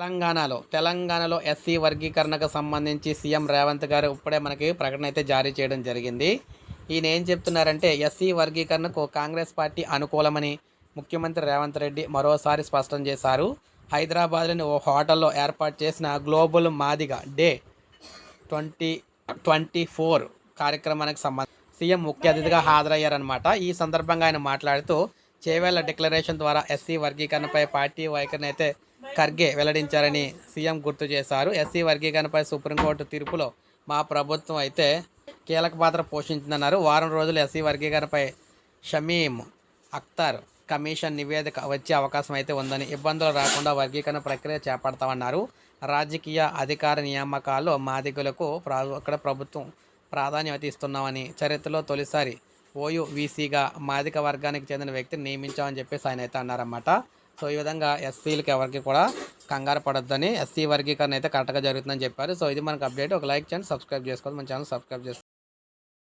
తెలంగాణలో తెలంగాణలో ఎస్సీ వర్గీకరణకు సంబంధించి సీఎం రేవంత్ గారు ఇప్పుడే మనకి ప్రకటన అయితే జారీ చేయడం జరిగింది. ఈయన ఏం చెప్తున్నారంటే ఎస్సీ వర్గీకరణకు కాంగ్రెస్ పార్టీ అనుకూలమని ముఖ్యమంత్రి రేవంత్ రెడ్డి మరోసారి స్పష్టం చేశారు. హైదరాబాద్లోని ఓ హోటల్లో ఏర్పాటు చేసిన global Madiga day twenty twenty four కార్యక్రమానికి సంబంధించి సీఎం ముఖ్య అతిథిగా హాజరయ్యారనమాట ఈ సందర్భంగా ఆయన మాట్లాడుతూ చేవేళ్ళ డిక్లరేషన్ ద్వారా ఎస్సీ వర్గీకరణపై పార్టీ వైఖరిని అయితే ఖర్గే వెల్లడించారని సీఎం గుర్తు చేశారు. ఎస్సీ వర్గీకరణపై సుప్రీంకోర్టు తీర్పులో మా ప్రభుత్వం అయితే కీలక పాత్ర పోషించిందన్నారు. వారం రోజులు ఎస్సీ వర్గీకరణపై షమీం అక్తర్ కమిషన్ నివేదిక వచ్చే అవకాశం అయితే ఉందని ఇబ్బందులు రాకుండా వర్గీకరణ ప్రక్రియ చేపడతామన్నారు. రాజకీయ అధికార నియామకాల్లో మాదిగులకు ప్రా అక్కడ ప్రభుత్వం ప్రాధాన్యత ఇస్తున్నామని చరిత్రలో తొలిసారి ఓయూ వీసీగా మాదిక వర్గానికి చెందిన వ్యక్తిని నియమించామని చెప్పేసి ఆయన అయితే అన్నారన్నమాట. సో ఈ విధంగా ఎస్సీలకి ఎవరికి కూడా కంగారు పడొద్దని ఎస్సీ వర్గీకరణ అయితే కరెక్ట్గా జరుగుతుందని చెప్పారు. సో ఇది మనకు అప్డేట్. ఒక లైక్ చేయండి సబ్స్క్రైబ్ చేసుకోవాలి మన ఛానల్ సబ్స్క్రైబ్ చేసుకోండి.